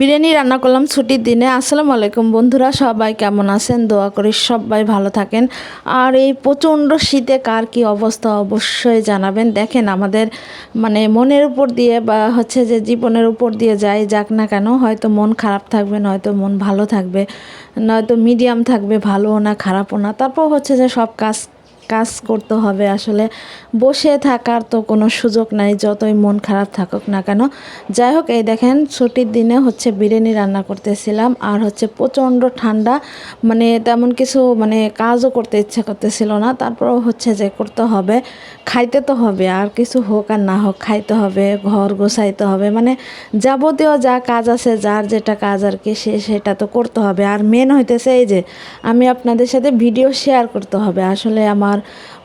বিরিয়ানি রান্না করলাম ছুটির দিনে। আসসালামু আলাইকুম বন্ধুরা, সবাই কেমন আছেন? দোয়া করি সবাই ভালো থাকেন। আর এই প্রচণ্ড শীতে কার কি অবস্থা অবশ্যই জানাবেন। দেখেন আমাদের মানে মনের উপর দিয়ে বা হচ্ছে যে জীবনের উপর দিয়ে যাই যাক না কেন, হয়তো মন খারাপ থাকবে, নয়তো মন ভালো থাকবে, নয়তো মিডিয়াম থাকবে, ভালোও না, খারাপও না। তারপর হচ্ছে যে সব কাজ কাজ করতে হবে। আসলে বসে থাকার তো কোনো সুযোগ নাই, যতই মন খারাপ থাকুক না কেন। যাই হোক, এই দেখেন ছুটির দিনে হচ্ছে বিরিয়ানি রান্না করতেছিলাম আর হচ্ছে প্রচণ্ড ঠান্ডা মানে তেমন কিছু মানে কাজও করতে ইচ্ছা করতেছিল না। তারপরেও হচ্ছে যে করতে হবে, খাইতে তো হবে, আর কিছু হোক আর না হোক, খাইতে হবে, ঘর গোছাইতে হবে। মানে যাবতীয় যা কাজ আছে, যার যেটা কাজ আর কি, সে সেটা তো করতে হবে। আর মেন হইতেছে এই যে, আমি আপনাদের সাথে ভিডিও শেয়ার করতে হবে। আসলে আমার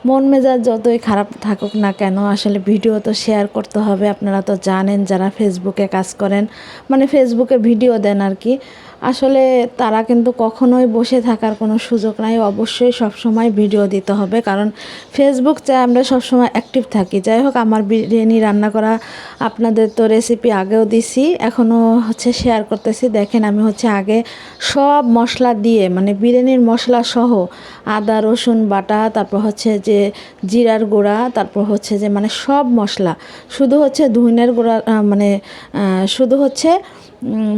মন মেজাজ যতই খারাপ থাকুক না কেন, আসলে ভিডিও তো শেয়ার করতে হবে। আপনারা তো জানেন যারা ফেসবুকে কাজ করেন মানে ফেসবুকে ভিডিও দেন আর কি। আসলে তারা কিন্তু কখনোই বসে থাকার কোনো সুযোগ নাই। অবশ্যই সবসময় ভিডিও দিতে হবে। কারণ ফেসবুক চাই আমরা সবসময় অ্যাক্টিভ থাকি। যাই হোক, আমার বিরিয়ানি রান্না করা আপনাদের তো রেসিপি আগেও দিছি, এখনও হচ্ছে শেয়ার করতেছি। দেখেন আমি হচ্ছে আগে সব মশলা দিয়ে মানে বিরিয়ানির মশলা সহ আদা, রসুন, বাটা, তারপর হচ্ছে যে জিরার গুঁড়া, তারপর হচ্ছে যে মানে সব মশলা। শুধু হচ্ছে ধুইনের গুঁড়া মানে শুধু হচ্ছে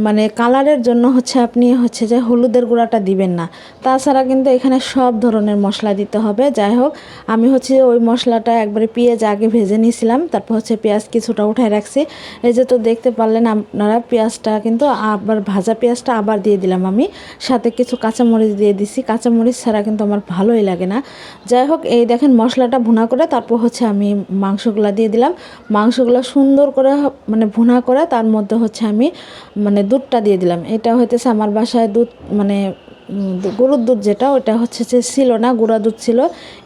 মানে কালারের জন্য হচ্ছে আপনি হচ্ছে যে হলুদের গুঁড়াটা দিবেন না। তাছাড়া কিন্তু এখানে সব ধরনের মশলা দিতে হবে। যাই হোক, আমি হচ্ছে ওই মশলাটা একবারে পেঁয়াজ আগে ভেজে নিয়েছিলাম, তারপর হচ্ছে পেঁয়াজ কিছুটা উঠায় রাখছি। এই যে তো দেখতে পারলেন আপনারা, পেঁয়াজটা কিন্তু আবার, ভাজা পেঁয়াজটা আবার দিয়ে দিলাম আমি। সাথে কিছু কাঁচামরিচ দিয়ে দিছি। কাঁচামরিচ ছাড়া কিন্তু আমার ভালোই লাগে না। যাই হোক এই দেখেন মশলাটা ভুনা করে তারপর হচ্ছে আমি মাংসগুলা দিয়ে দিলাম। মাংসগুলো সুন্দর করে মানে ভুনা করে তার মধ্যে হচ্ছে আমি মানে দুধটা দিয়ে দিলাম। এটা হইতেছে আমার বাসায় দুধ মানে গরুর দুধ যেটা ওটা হচ্ছে যে ছিল না, গুঁড়া দুধ ছিল,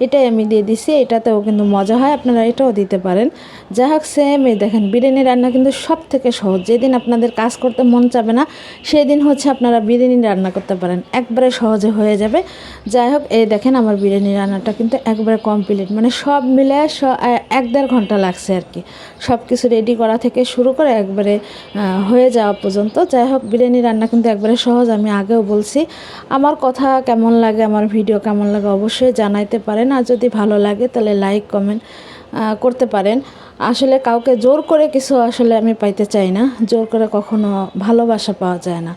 এটাই আমি দিয়ে দিছি। এটাতেও কিন্তু মজা হয়, আপনারা এটাও দিতে পারেন। যাই হোক সেম এই দেখেন, বিরিয়ানি রান্না কিন্তু সব থেকে সহজ। যেদিন আপনাদের কাজ করতে মন চাবে না, সেদিন হচ্ছে আপনারা বিরিয়ানি রান্না করতে পারেন। একবারে সহজে হয়ে যাবে। যাই হোক, এই দেখেন আমার বিরিয়ানি রান্নাটা কিন্তু একবারে কমপ্লিট মানে সব মিলে এক দেড় ঘণ্টা লাগছে আর কি। সব কিছু রেডি করা থেকে শুরু করে একবারে হয়ে যাওয়া পর্যন্ত। যাই হোক, বিরিয়ানি রান্না কিন্তু একবারে সহজ, আমি আগেও বলছি। আমার কথা কেমন লাগে, আমার ভিডিও কেমন লাগে অবশ্যই জানাইতে পারেন। আর যদি ভালো লাগে তাহলে লাইক কমেন্ট করতে পারেন। আসলে কাউকে জোর করে কিছু আসলে আমি পাইতে চাই না। জোর করে কখনো ভালোবাসা পাওয়া যায় না।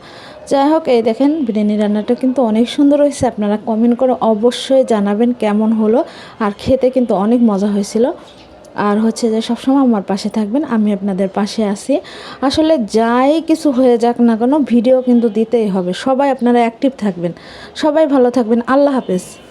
যাই হোক, এই দেখেন বিরিয়ানি রান্নাটা কিন্তু অনেক সুন্দর হয়েছে। আপনারা কমেন্ট করে অবশ্যই জানাবেন কেমন হলো। আর খেতে কিন্তু অনেক মজা হয়েছিল। আর হচ্ছে যে সবসময় আমার পাশে থাকবেন, আমি আপনাদের পাশে আছি। আসলে যাই কিছু হয়ে যাক না কেন ভিডিও কিন্তু দিতেই হবে। সবাই আপনারা অ্যাক্টিভ থাকবেন। সবাই ভালো থাকবেন। আল্লাহ হাফেজ।